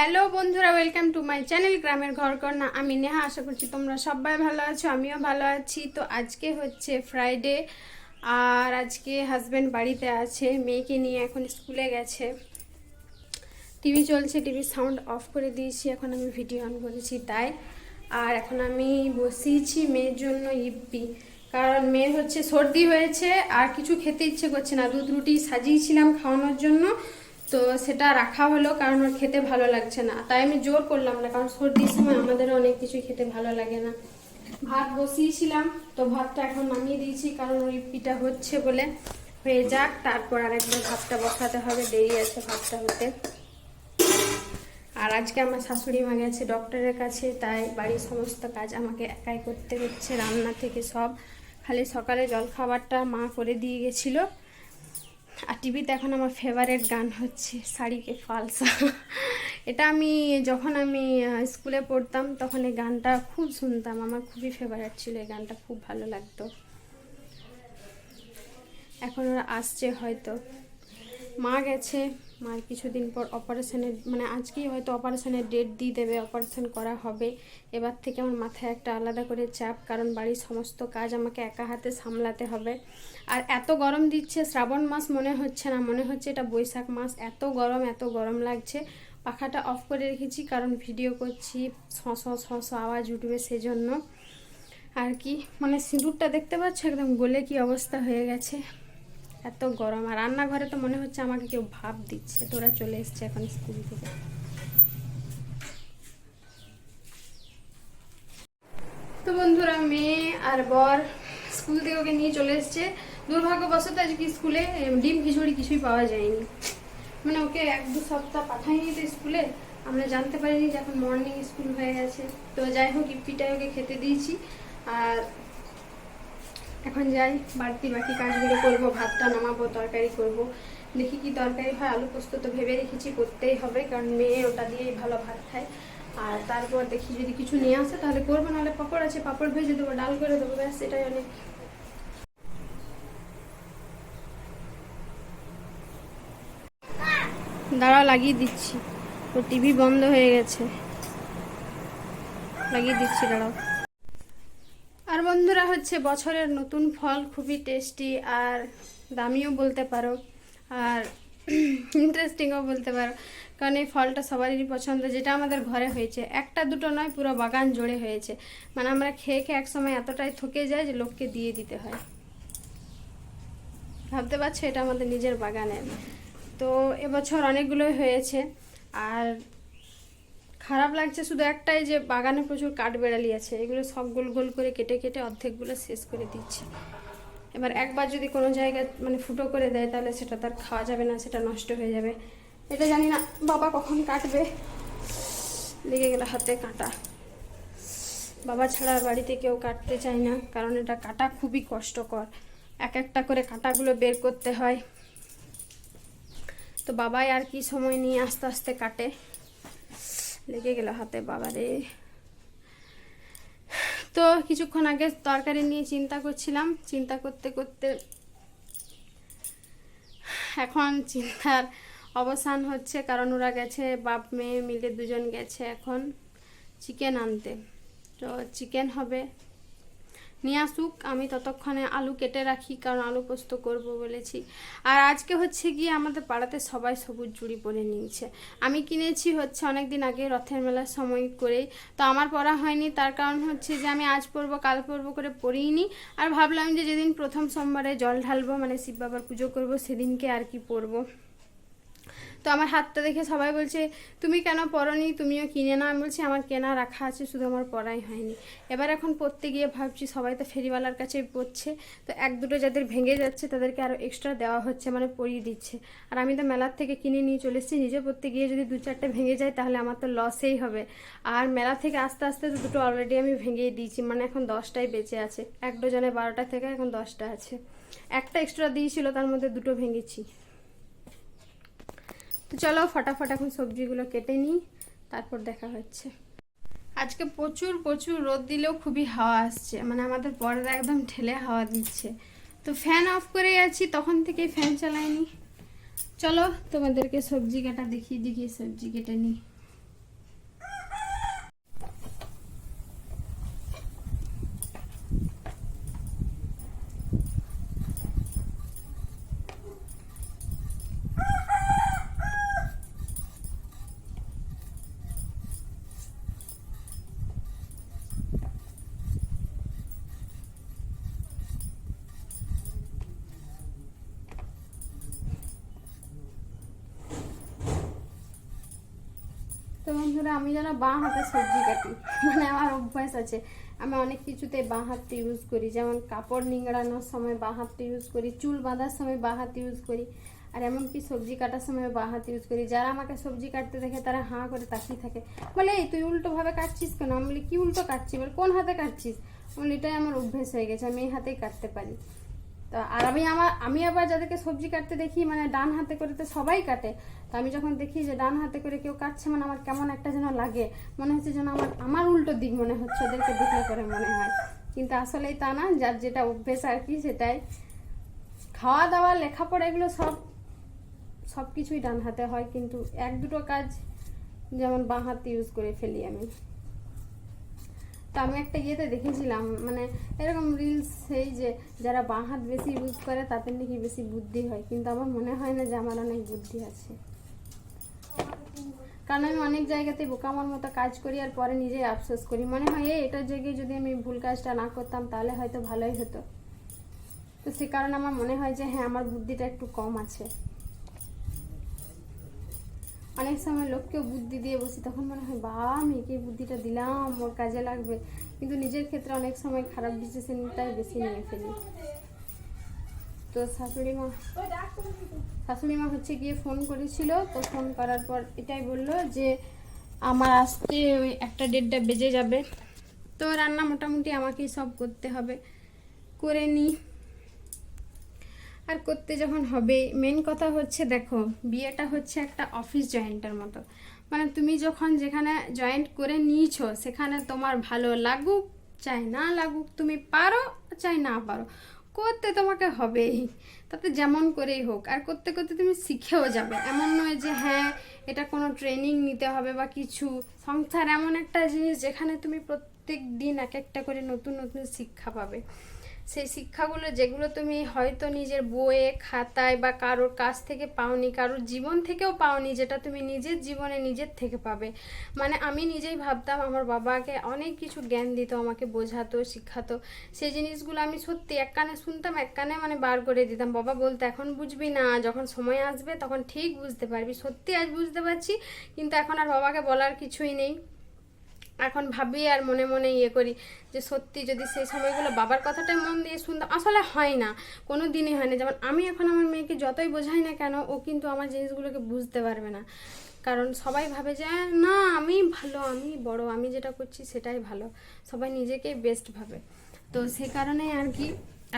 Hello বন্ধুরা, welcome to my channel গ্রামের ঘর কন্যা আমি নেহা, আশা করছি তোমরা সবাই ভালো আছো, আমিও ভালো আছি। তো আজকে হচ্ছে ফ্রাইডে আর আজকে হাজব্যান্ড বাড়িতে আছে, মেয়েকে নিয়ে এখন স্কুলে গেছে। টিভি চলছে টিভির সাউন্ড অফ করে দিয়েছি, এখন আমি ভিডিও অন করেছি তাই। আর এখন আমি বসিয়েছি মেয়ের জন্য ইপি কারণ মেয়ের হচ্ছে সর্দি হয়েছে, আর কিছু খেতে ইচ্ছে করছে না। দুধ রুটি সাজিয়েছিলাম খাওয়ানোর জন্য তো সেটা রাখা হলো কারণ ওর খেতে ভালো লাগছে না। তাই আমি জোর করলাম না, কারণ সর্দির সময় আমাদের অনেক কিছু খেতে ভালো লাগে না। ভাত বসিয়েছিলাম, তো ভাতটা এখন নামিয়ে দিয়েছি, কারণ ওই পিঠা হচ্ছে বলে। হয়ে যাক, তারপর আরেকবার ভাতটা বসাতে হবে, দেরি আছে ভাতটা হতে। আর আজকে আমার শাশুড়ি মা গেছে ডক্টরের কাছে, তাই বাড়ির সমস্ত কাজ আমাকে একাই করতে হচ্ছে, রান্না থেকে সব। খালি সকালে জল খাবারটা মা করে দিয়ে গেছিল। টিভিতে এখন আমার ফেভারেট গান হচ্ছে শাড়িকে ফালসা। এটা আমি যখন আমি স্কুলে পড়তাম তখন এই গানটা খুব শুনতাম। আমার খুবই ফেভারেট ছিল এই গানটা, খুব ভালো লাগতো। এখন ওরা আসছে হয়তো। মা গেছে। মার কিছুদিন পর অপারেশনের মানে আজকেই হয়তো অপারেশনের ডেট দিয়ে দেবে, অপারেশন করা হবে। এবার থেকে আমার মাথায় একটা আলাদা করে চাপ, কারণ বাড়ির সমস্ত কাজ আমাকে একা হাতে সামলাতে হবে। আর এত গরম দিচ্ছে, শ্রাবণ মাস মনে হচ্ছে না, মনে হচ্ছে এটা বৈশাখ মাস। এত গরম এত গরম লাগছে। পাখাটা অফ করে রেখেছি, কারণ ভিডিও করছি শস শস আওয়াজ উঠবে সেজন্য। আর কি মানে সিঁদুরটা দেখতে পাচ্ছ? একদম গলে কি অবস্থা হয়ে গেছে। এত গরম, আর রান্নাঘরে তো মনে হচ্ছে আমাকে কেউ ভাব দিচ্ছে। তোরা চলে এসছে এখন স্কুল থেকে। তো বন্ধুরা, মেয়ে আর বর স্কুল থেকে ওকে নিয়ে চলে এসছে। দুর্ভাগ্যবশত আজকে স্কুলে ডিম, খিচুড়ি কিছুই পাওয়া যায়নি। মানে ওকে এক দু সপ্তাহ পাঠাইনি তো স্কুলে। আমরা জানতে পারিনি যে এখন মর্নিং স্কুল হয়ে গেছে। তো যাই হোক ইপিটাই ওকে খেতে দিয়েছি। আর এখন যাই, বাড়তি বাকি কাজগুলো করব, ভাতটা নামাবো, তরকারি করব। দেখি কি তরকারি হয়, আলু পোস্ত তো ভেবে রেখেছি, করতেই হবে, কারণ মেয়ে ওটা দিয়েই ভালো ভাত খায়। আর তারপর দেখি যদি কিছু নিয়ে আসে, তাহলে করব, নাহলে পাপড় আছে, পাপড় ভেজে দেবো, ডাল করে দেবো, ব্যাস, এটাই অনেক। দাঁড়াও, লাগিয়ে দিচ্ছি। তো টিভি বন্ধ হয়ে গেছে। লাগিয়ে দিচ্ছি, দাঁড়াও। আর বন্ধুরা হচ্ছে বছরের নতুন ফল খুবই টেস্টি আর দামিও বলতে পারো আর ইন্টারেস্টিংও বলতে পারো। কারণ এই ফলটা সবারই পছন্দ, যেটা আমাদের ঘরে হয়েছে। একটা দুটো নয়, পুরো বাগান জুড়ে হয়েছে। মানে আমরা খেয়ে খেয়ে একসময় এতটাই থকে যায় যে লোককে দিয়ে দিতে হয়। ভাবতে পারছ? এটা আমাদের নিজের বাগানের। তো এবছর অনেকগুলোই হয়েছে। আর খারাপ লাগছে শুধু একটাই যে বাগানে প্রচুর কাঠ বেড়ালি আছে, এগুলো সব গোল গোল করে কেটে কেটে অর্ধেকগুলো শেষ করে দিচ্ছে। এবার একবার যদি কোনো জায়গায় মানে ফুটো করে দেয়, তাহলে সেটা তার খাওয়া যাবে না, সেটা নষ্ট হয়ে যাবে। এটা জানি না, বাবা কখন কাটবে? লেগে গেল হাতে কাটা। বাবা ছাড়া বাড়িতে কেউ কাটতে চায় না, কারণ এটা কাটা খুবই কষ্টকর। এক একটা করে কাঁটাগুলো বের করতে হয়। তো বাবাই আর কি সময় নিয়ে আস্তে আস্তে কাটে। লেগে গেল হাতে, বাবারে। তো কিছুক্ষণ আগে তরকারি নিয়ে চিন্তা করছিলাম। চিন্তা করতে করতে এখন চিন্তার অবসান হচ্ছে, কারণ ওরা গেছে, বাপ, মেয়ে মিলে দুজন গেছে এখন চিকেন আনতে। তো চিকেন হবে। নিয়ে আসুক, আমি ততক্ষণে আলু কেটে রাখি, কারণ আলু পোস্ত করব বলেছি। আর আজকে হচ্ছে গিয়ে আমাদের পাড়াতে সবাই সবুজ চুড়ি পরে নিয়েছে। আমি কিনেছি হচ্ছে অনেক দিন আগে রথের মেলার সময় করেই। তো আমার পরা হয়নি, তার কারণ হচ্ছে যে আমি আজ পরবো, কাল পরবো করে পরিনি আর ভাবলাম যে যেদিন প্রথম সোমবারে জল ঢালবো মানে শিব বাবার পুজো করব, সেদিনকে আর কি পরবো। তো আমার হাতটা দেখে সবাই বলছে, তুমি কেন পরনি তুমিও কিনে না আমি বলছি, আমার কেনা রাখা আছে, শুধু আমার পরাই হয়নি। এবার এখন পরতে গিয়ে ভাবছি, সবাই তো ফেরিওয়ালার কাছে পড়ছে, তো এক দুটো যাদের ভেঙে যাচ্ছে, তাদেরকে আরও এক্সট্রা দেওয়া হচ্ছে মানে পরিয়ে দিচ্ছে। আর আমি তো মেলার থেকে কিনে নিয়ে চলে এসেছি, নিজে পড়তে গিয়ে যদি দু চারটে ভেঙে যায়, তাহলে আমার তো লসেই হবে। আর মেলা থেকে আস্তে আস্তে তো দুটো অলরেডি আমি ভেঙেই দিয়েছি মানে এখন দশটাই বেঁচে আছে। এক ডজনে বারোটা থেকে এখন দশটা আছে। একটা এক্সট্রা দিয়েছিল, তার মধ্যে দুটো ভেঙেছি। তো চলো ফটাফট এখন সবজিগুলো কেটে নিই, তারপর দেখা হচ্ছে। আজকে প্রচুর প্রচুর রোদ দিলেও খুবই হাওয়া আসছে মানে আমাদের পর্দা একদম ঠেলে হাওয়া দিচ্ছে। তো ফ্যান অফ করে আছি, তখন থেকে ফ্যান চালাইনি। চলো তোমাদেরকে সবজি কাটা দেখিয়ে দেখিয়ে সবজি কেটে নিই। বন্ধুরা আমি যেন বাঁ হাতে সবজি কাটি। মানে আমার অভ্যাস আছে। আমি অনেক কিছুতে বাঁ হাতটা ইউজ করি। যেমন কাপড় নিংড়ানোর সময় বাঁ হাতটা ইউজ করি, চুল বাঁধার সময় বাঁ হাত ইউজ করি, আর এমনকি সবজি কাটার সময় বাঁ হাত ইউজ করি। যারা আমাকে সবজি কাটতে দেখে তারা হাঁ করে তাকিয়ে থাকে। বলে, এই, তুই উল্টোভাবে কাটছিস কেন? আমি বলি, কি উল্টো কাটছি? বলে, কোন হাতে কাটছিস? বলি, এটাই আমার অভ্যেস হয়ে গেছে। আমি এই হাতেই কাটতে পারি। তো আর আমি আমার, আমি আবার যাদেরকে সবজি কাটতে দেখি মানে ডান হাতে করে তো সবাই কাটে, তো আমি যখন দেখি যে ডান হাতে করে কেউ কাটছে মানে আমার কেমন একটা যেন লাগে, মনে হচ্ছে যেন আমার আমার উল্টো দিক মনে হচ্ছে ওদেরকে দেখলে করে মনে হয়। কিন্তু আসলেই তা না, যার যেটা অভ্যেস আর কি সেটাই। খাওয়া দাওয়া, লেখাপড়া এগুলো সব সব কিছুই ডান হাতে হয়, কিন্তু এক দুটো কাজ যেমন বাঁ হাত ইউজ করে ফেলি আমি। তো আমি একটা ইয়েতে দেখেছিলাম মানে এরকম রিলস সেই যে যারা বাঁ হাত বেশি ইউজ করে তাদের নাকি বেশি বুদ্ধি হয়, কিন্তু আমার মনে হয় না যে আমার অনেক বুদ্ধি আছে। কারণ আমি অনেক জায়গাতে বোকামার মতো কাজ করি আর পরে নিজেই আফসোস করি। মনে হয়, এই, এটার জায়গায় যদি আমি ভুল কাজটা না করতাম তাহলে হয়তো ভালোই হতো। তো সে কারণে আমার মনে হয় যে হ্যাঁ আমার বুদ্ধিটা একটু কম আছে। অনেক সময় লোককেও বুদ্ধি দিয়ে বসি তখন মনে হয়, বা, আমি একে বুদ্ধিটা দিলাম, ওর কাজে লাগবে। কিন্তু নিজের ক্ষেত্রে অনেক সময় খারাপ ডিসিশনটাই বেশি নিয়ে ফেলি। তো শাশুড়ি মা শাশুড়ি মা হচ্ছে গিয়ে ফোন করেছিল, তো ফোন করার পর এটাই বলল যে, আমার আসতে ওই একটা দেড়টা বেজে যাবে, তো রান্না মোটামুটি আমাকেই সব করতে হবে। করে নিই। আর করতে যখন হবে মেন কথা হচ্ছে দেখো, বিয়েটা হচ্ছে একটা অফিস জয়েন্টের মতো। মানে তুমি যখন যেখানে জয়েন্ট করে নিয়েছো, সেখানে তোমার ভালো লাগুক, চাই না লাগুক, তুমি পারো, চাই না পারো। করতে তোমাকে হবেই, তাতে যেমন করেই হোক। আর করতে করতে তুমি শিখেও যাবে। এমন নয় যে হ্যাঁ এটা কোনো ট্রেনিং নিতে হবে বা কিছু। সংসার এমন একটা জিনিস যেখানে তুমি প্রত্যেক দিন এক একটা করে নতুন নতুন শিক্ষা পাবে। সেই শিক্ষাগুলো যেগুলো তুমি হয়তো নিজের বইয়ে, খাতায় বা কারোর কাছ থেকে পাওনি, কারোর জীবন থেকেও পাওনি, যেটা তুমি নিজের জীবনে নিজের থেকে পাবে। মানে আমি নিজেই ভাবতাম আমার বাবাকে অনেক কিছু জ্ঞান দিত, আমাকে বোঝাতো শিখাতো সেই জিনিসগুলো আমি সত্যি এক কানে শুনতাম এক কানে মানে বার করে দিতাম। বাবা বলতে, এখন বুঝবি না, যখন সময় আসবে তখন ঠিক বুঝতে পারবি। সত্যি আজ বুঝতে পারছি, কিন্তু এখন আর বাবাকে বলার কিছুই নেই। এখন ভাবি আর মনে মনে ইয়ে করি যে সত্যি যদি সেই সময়গুলো বাবার কথাটাই মন দিয়ে শুনতাম, আসলে হয় না। কোনো দিনই হয় না। যেমন আমি এখন আমার মেয়েকে যতই বোঝাই না কেন, ও কিন্তু আমার জিনিসগুলোকে বুঝতে পারবে না। কারণ সবাই ভাবে যে, না, আমি ভালো, আমি বড়, আমি যেটা করছি সেটাই ভালো। সবাই নিজেকে বেস্ট ভাবে। তো সে কারণে আর কি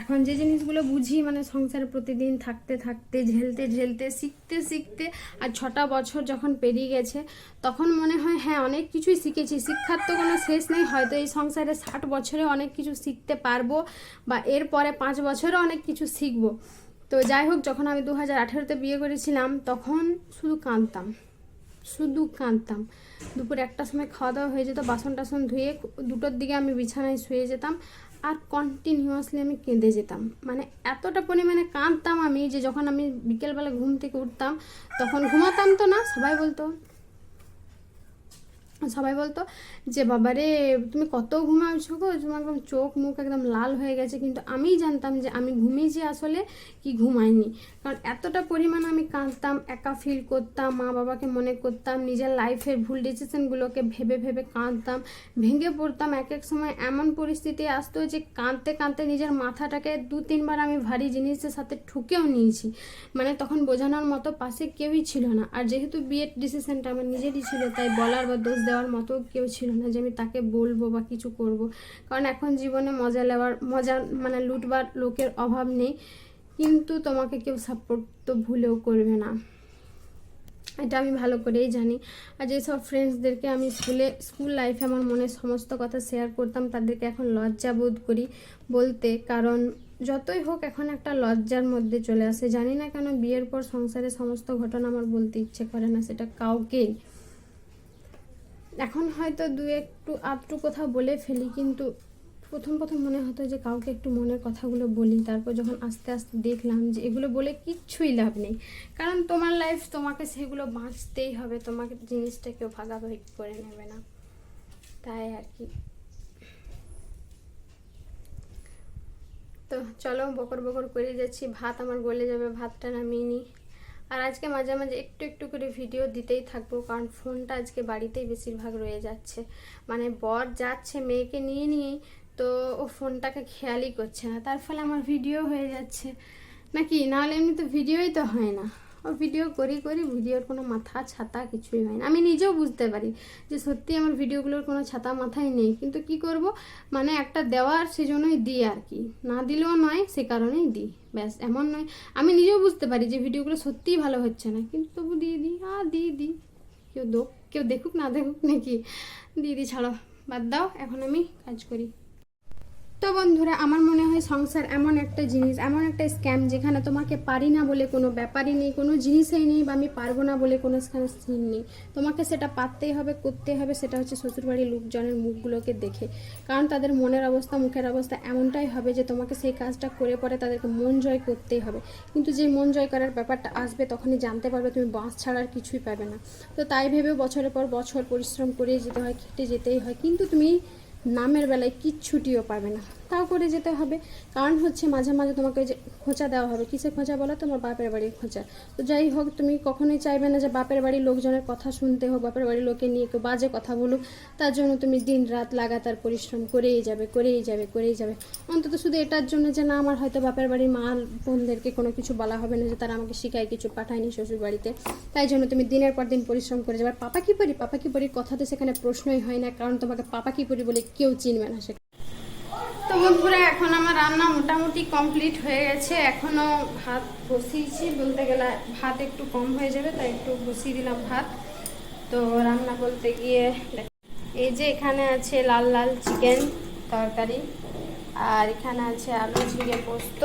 এখন যে জিনিসগুলো বুঝি মানে সংসারে প্রতিদিন থাকতে থাকতে, ঝেলতে ঝেলতে, শিখতে শিখতে, আর ছটা বছর যখন পেরিয়ে গেছে, তখন মনে হয় হ্যাঁ অনেক কিছুই শিখেছি। শিক্ষার তো কোনো শেষ নেই, হয়তো এই সংসারে ষাট বছরে অনেক কিছু শিখতে পারব, বা এরপরে পাঁচ বছরে অনেক কিছু শিখব। তো যাই হোক, যখন আমি দু হাজার আঠেরোতে বিয়ে করেছিলাম, তখন শুধু কাঁদতাম শুধু কাঁদতাম। দুপুর একটার সময় খাওয়া দাওয়া হয়ে যেত, বাসন টাসন ধুয়ে দুটোর দিকে আমি বিছানায় শুয়ে যেতাম। আর কন্টিনিউয়াসলি আমি কেঁদে যেতাম। মানে এতটা পরিমাণে কাঁদতাম আমি যে যখন আমি বিকেলবেলা ঘুম থেকে উঠতাম, তখন ঘুমাতাম তো না, সবাই বলতো। সবাই বলতো যে, বাবারে, তুমি কত ঘুমাচ্ছো গো? তোমার একদম চোখ মুখ একদম লাল হয়ে গেছে। কিন্তু আমিই জানতাম যে, আমি ঘুমিয়েছি আসলে কি ঘুমাইনি। কারণ এতটা পরিমাণ আমি কাঁদতাম, একা ফিল করতাম মা বাবাকে মনে করতাম, নিজের লাইফের ভুল ডিসিশনগুলোকে ভেবে ভেবে কাঁদতাম, ভেঙে পড়তাম। এক এক সময় এমন পরিস্থিতি আসতো যে, কাঁদতে কাঁদতে নিজের মাথাটাকে দু তিনবার আমি ভারী জিনিসের সাথে ঠুকেও নিয়েছি। মানে তখন বোঝানোর মতো পাশে কেউই ছিল না। আর যেহেতু বিয়ের ডিসিশনটা আমার নিজেরই ছিল, তাই বলার বা দোষ দেওয়ার মতো কেউ ছিল না যে আমি তাকে বলব বা কিছু করব। কারণ এখন জীবনে মজা নেওয়ার মজা মানে লুটবার লোকের অভাব নেই। কিন্তু তোমাকে কেউ সাপোর্ট তো ভুলেও করবে না। এটা আমি ভালো করেই জানি। আর যেসব ফ্রেন্ডসদেরকে আমি স্কুলে স্কুল লাইফে আমার মনে সমস্ত কথা শেয়ার করতাম, তাদেরকে এখন লজ্জা বোধ করি বলতে। কারণ যতই হোক এখন একটা লজ্জার মধ্যে চলে আসে। জানি না কেন বিয়ের পর সংসারে সমস্ত ঘটনা আমার বলতে ইচ্ছে করে না, সেটা কাউকেই। এখন হয়তো দু একটু আধটু কথা বলে ফেলি, কিন্তু প্রথম প্রথম মনে হতো যে কাউকে একটু মনের কথাগুলো বলি, তারপর যখন আস্তে আস্তে দেখলাম যে এগুলো বলে কিচ্ছুই লাভ নেই। কারণ তোমার লাইফ তোমাকে সেগুলো বাঁচতেই হবে, তোমাকে জিনিসটা কেউ ভাগাভাগি করে নেবে না। তাই আর কি। তো চলো বকর বকর করে যাচ্ছি, ভাত আমার গলে যাবে, ভাতটা নামিয়ে নিই। আর আজকে মাঝে মাঝে একটু একটু করে ভিডিও দিতেই থাকব, কারণ ফোনটা আজকে বাড়িতেই বেশিরভাগ রয়ে যাচ্ছে। মানে বর যাচ্ছে মেয়েকে নিয়ে নিয়েই তো ও ফোনটাকে খেয়ালই করছে না। তার ফলে আমার ভিডিও হয়ে যাচ্ছে। নাকি? নাহলে এমনি তো ভিডিওই তো হয় না। ও ভিডিও করি করি ভিডিওর কোনো মাথা, ছাতা কিছুই হয় না। আমি নিজেও বুঝতে পারি যে সত্যি আমার ভিডিওগুলোর কোনো ছাতা মাথায় নেই। কিন্তু কি করব? মানে একটা দেওয়ার সেজন্যই দিই আর কি। না দিলেও নয়, সে কারণেই দিই। ব্যাস, এমন নয়। আমি নিজেও বুঝতে পারি যে ভিডিওগুলো সত্যিই ভালো হচ্ছে না। কিন্তু তবু দিয়ে দিই। আর দিয়ে দিই। কেউ দোক, কেউ দেখুক, না দেখুক নাকি? দিয়ে দিই, ছাড়ো। বাদ দাও, এখন আমি কাজ করি। তো বন্ধুরা, আমার মনে হয় সংসার এমন একটা জিনিস, এমন একটা স্ক্যাম যেখানে তোমাকে পারি না বলে কোনো ব্যাপারই নেই, কোনো জিনিসই নেই বা আমি পারব না বলে কোনো সিন নেই। তোমাকে সেটা পারতেই হবে, করতেই হবে, সেটা হচ্ছে শ্বশুরবাড়ির লোকজনের মুখগুলোকে দেখে। কারণ তাদের মনের অবস্থা, মুখের অবস্থা এমনটাই হবে যে তোমাকে সেই কাজটা করে পরে তাদেরকে মন জয় করতেই হবে। কিন্তু যে মন জয় করার ব্যাপারটা আসবে, তখনই জানতে পারবে তুমি বাঁশ ছাড়ার কিছুই পাবে না। তো তাই ভেবে বছরের পর বছর পরিশ্রম করে যেতে হয়, খেটে যেতেই হয়। কিন্তু তুমি নামের বেলায় কিচ্ছুটিও পাবে না। তাও করে যেতে হবে। কারণ হচ্ছে মাঝে মাঝে তোমাকে যে খোঁচা দেওয়া হবে। কিসে খোঁচা বলো তোমার বাপের বাড়ির খোঁচা। তো যাই হোক, তুমি কখনোই চাইবে না যে বাপের বাড়ির লোকজনের কথা শুনতে হোক, বাপের বাড়ির লোকে নিয়ে কেউ বাজে কথা বলুক। তার জন্য তুমি দিন রাত লাগাতার পরিশ্রম করেই যাবে করেই যাবে করেই যাবে। অন্তত শুধু এটার জন্য যে না, আমার হয়তো বাপের বাড়ির মা বোনদেরকে কোনো কিছু বলা হবে না যে তারা আমাকে শিখায় কিছু পাঠায়নি শ্বশুর বাড়িতে তাই জন্য তুমি দিনের পর দিন পরিশ্রম করে যাবে। পাপা কি পরি পাপা কি পরি কথা তো সেখানে প্রশ্নই হয় না। কারণ তোমাকে পাপা কি পরি বলে কেউ চিনবে না সেটা। তো বন্ধুরা, এখন আমার রান্না মোটামুটি কমপ্লিট হয়ে গেছে। এখনও ভাত বসিয়েছি বলতে গেলে ভাত একটু কম হয়ে যাবে, তাই একটু বসিয়ে দিলাম ভাত। তো রান্না বলতে গিয়ে এই যে এখানে আছে লাল লাল চিকেন তরকারি, আর এখানে আছে আলু ঝিঙে পোস্ত,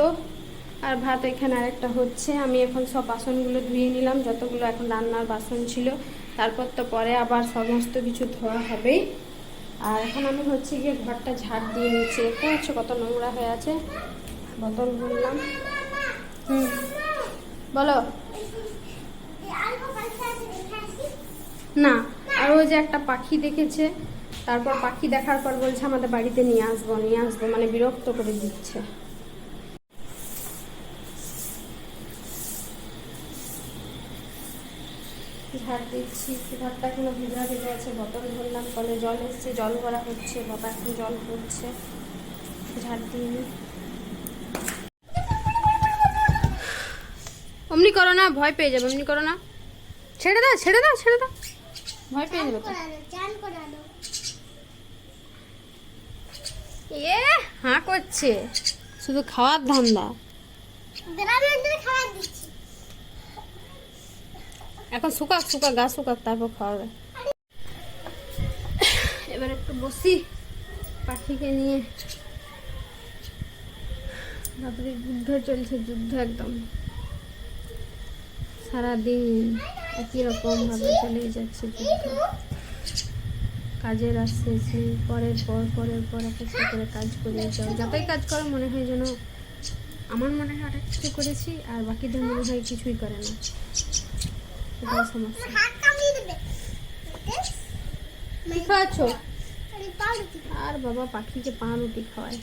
আর ভাত এখানে আরেকটা হচ্ছে। আমি এখন সব বাসনগুলো ধুয়ে নিলাম, যতগুলো এখন রান্নার বাসন ছিল। তারপর তো পরে আবার সমস্ত কিছু ধোয়া হবেই। আর এখন আমি হচ্ছে গিয়ে ঘরটা ঝাড় দিয়ে নিচ্ছি দেখতে পাচ্ছ কত নোংরা হয়ে আছে। বোতল ভুললাম হুম। বলো। না, আর ওই যে একটা পাখি দেখেছে, তারপর পাখি দেখার পর বলছে আমাদের বাড়িতে নিয়ে আসব নিয়ে আসব মানে বিরক্ত করে দিচ্ছে। ঝাড় দিচ্ছি ঘরটা এখনও ভিজা ভিজা আছে বোতল ধরলাম কলে জল এসছে, জল ভরা হচ্ছে বাবা এখন জল পড়ছে ঝাড় দিয়ে। অমনি করো না ভয় পেয়ে যাবে অমনি করো না ছেড়ে দাও ছেড়ে দাও ছেড়ে দাও। ভয় পেয়ে যাবে এ, হাঁ করছে। শুধু খাওয়ার ধান্দা। এখন শুকাক শুকাক, গা শুকাক, তারপর খাওয়াবে। এবার একটু বসি, পাখিকে নিয়ে। তারপরে যুদ্ধ চলছে, যুদ্ধ একদম। সারাদিন একই রকম ভাবে চলেই যাচ্ছে যুদ্ধ। কাজের আসছে পরের পর পরের পর একটা করে কাজ করে যাও যতই কাজ করো, মনে হয় যেন, আমার মনে হয় অনেক কিছু করেছি, আর বাকিদের মনে হয় কিছুই করে না। এটাই সমস্যা। কি খাওয়াচ্ছ? আর বাবা পাখিকে পাউরুটি খাওয়ায়।